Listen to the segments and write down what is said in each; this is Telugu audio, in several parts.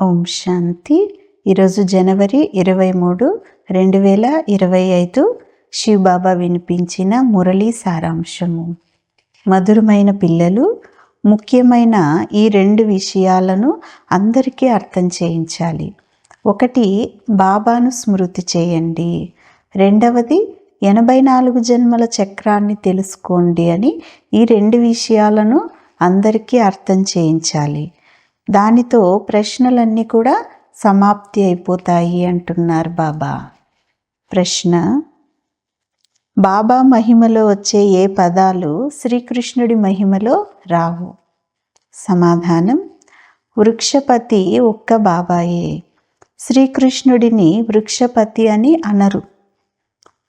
ఓం శాంతి. ఈరోజు జనవరి ఇరవై మూడు రెండు వేల ఇరవై ఐదు శివబాబా వినిపించిన మురళీ సారాంశము. మధురమైన పిల్లలు ముఖ్యమైన ఈ రెండు విషయాలను అందరికీ అర్థం చేయించాలి. ఒకటి బాబాను స్మృతి చేయండి. రెండవది ఎనభై నాలుగు జన్మల చక్రాన్ని తెలుసుకోండి అని ఈ రెండు విషయాలను అందరికీ అర్థం చేయించాలి. దానితో ప్రశ్నలన్నీ కూడా సమాప్తి అయిపోతాయి అంటున్నారు బాబా. ప్రశ్న బాబా మహిమలో వచ్చే ఏ పదాలు శ్రీకృష్ణుడి మహిమలో రావు? సమాధానం వృక్షపతి ఒక్క బాబాయే. శ్రీకృష్ణుడిని వృక్షపతి అని అనరు.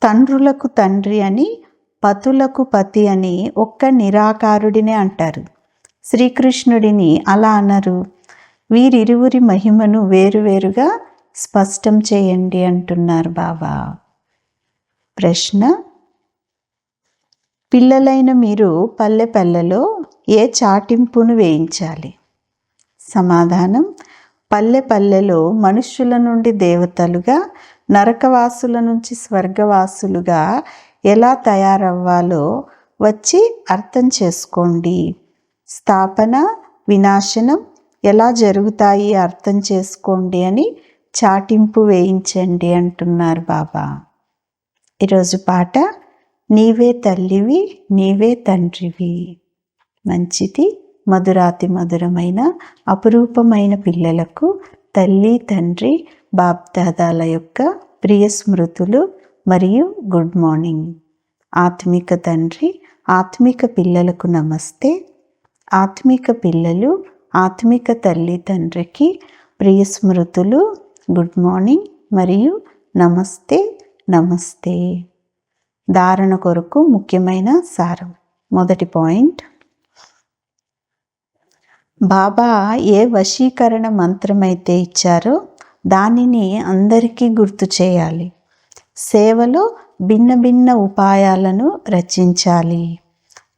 తండ్రులకు తండ్రి అని పతులకు పతి అని ఒక్క నిరాకారుడినే అంటారు. శ్రీకృష్ణుడిని అలా అనరు. వీరిరువురి మహిమను వేరువేరుగా స్పష్టం చేయండి అంటున్నారు బాబా ప్రశ్న పిల్లలైన మీరు పల్లె పల్లెలో ఏ చాటింపును వేయించాలి? సమాధానం పల్లె పల్లెలో మనుష్యుల నుండి దేవతలుగా నరకవాసుల నుంచి స్వర్గవాసులుగా ఎలా తయారవ్వాలో వచ్చి అర్థం చేసుకోండి. స్థాపన వినాశనం ఎలా జరుగుతాయి అర్థం చేసుకోండి అని చాటింపు వేయించండి అంటున్నారు బాబా. ఈరోజు పాట నీవే తల్లివి నీవే తండ్రివి మంచిది మధురాతి మధురమైన అపురూపమైన పిల్లలకు తల్లి తండ్రి బాప్దాదాల యొక్క ప్రియ స్మృతులు మరియు గుడ్ మార్నింగ్. ఆత్మిక తండ్రి ఆత్మిక పిల్లలకు నమస్తే. ఆత్మిక పిల్లలు ఆత్మిక తల్లి తండ్రికి ప్రియ స్మృతులు గుడ్ మార్నింగ్ మరియు నమస్తే నమస్తే. ధారణ కొరకు ముఖ్యమైన సారం. మొదటి పాయింట్. బాబా ఏ వశీకరణ మంత్రమైతే ఇచ్చారో దానిని అందరికీ గుర్తు చేయాలి. సేవలో భిన్న భిన్న ఉపాయాలను రచించాలి.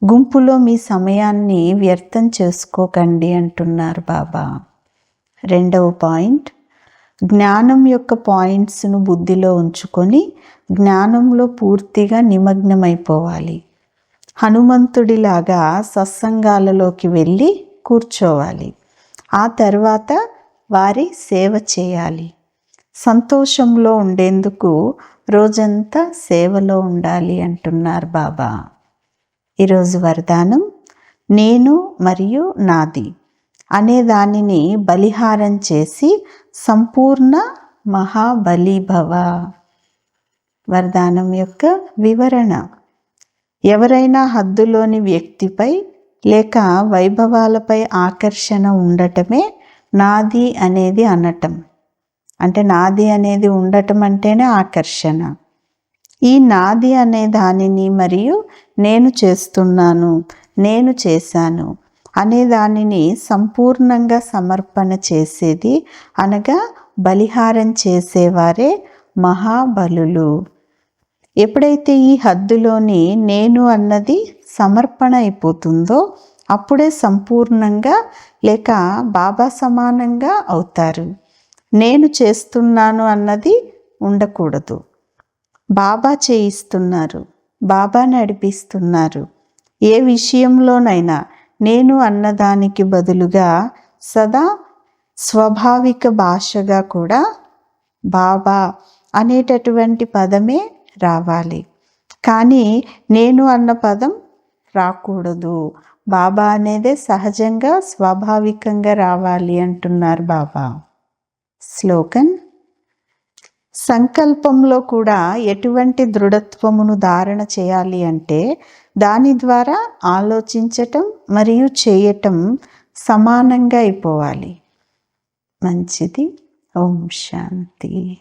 గుంపులో మీ సమయాన్ని వ్యర్థం చేసుకోకండి అంటున్నారు బాబా. రెండవ పాయింట్ జ్ఞానం యొక్క పాయింట్స్ను బుద్ధిలో ఉంచుకొని జ్ఞానంలో పూర్తిగా నిమగ్నమైపోవాలి. హనుమంతుడిలాగా సత్సంగాలలోకి వెళ్ళి కూర్చోవాలి. ఆ తర్వాత వారి సేవ చేయాలి. సంతోషంలో ఉండేందుకు రోజంతా సేవలో ఉండాలి అంటున్నారు బాబా. ఈరోజు వరదానం నేను మరియు నాది అనే దానిని బలిహారం చేసి సంపూర్ణ మహాబలిభవ. వరదానం యొక్క వివరణ. ఎవరైనా హద్దులోని వ్యక్తిపై లేక వైభవాలపై ఆకర్షణ ఉండటమే నాది అనేది అనటం. అంటే నాది అనేది ఉండటం అంటేనే ఆకర్షణ. ఈ నాది అనే దానిని మరియు నేను చేస్తున్నాను నేను చేశాను అనే దానిని సంపూర్ణంగా సమర్పణ చేసేది అనగా బలిహారం చేసేవారే మహాబలులు. ఎప్పుడైతే ఈ హద్దులోని నేను అన్నది సమర్పణ అయిపోతుందో అప్పుడే సంపూర్ణంగా లేక బాబా సమానంగా అవుతారు. నేను చేస్తున్నాను అన్నది ఉండకూడదు. బాబా చేయిస్తున్నారు బాబా నడిపిస్తున్నారు. ఏ విషయంలోనైనా నేను అన్నదానికి బదులుగా సదా స్వాభావిక భాషగా కూడా బాబా అనేటటువంటి పదమే రావాలి. కానీ నేను అన్న పదం రాకూడదు. బాబా అనేదే సహజంగా స్వాభావికంగా రావాలి అంటున్నారు బాబా. శ్లోకన్ సంకల్పంలో కూడా ఎటువంటి దృఢత్వమును ధారణ చేయాలి అంటే దాని ద్వారా ఆలోచించటం మరియు చేయటం సమానంగా అయిపోవాలి. మంచిది. ఓం శాంతి.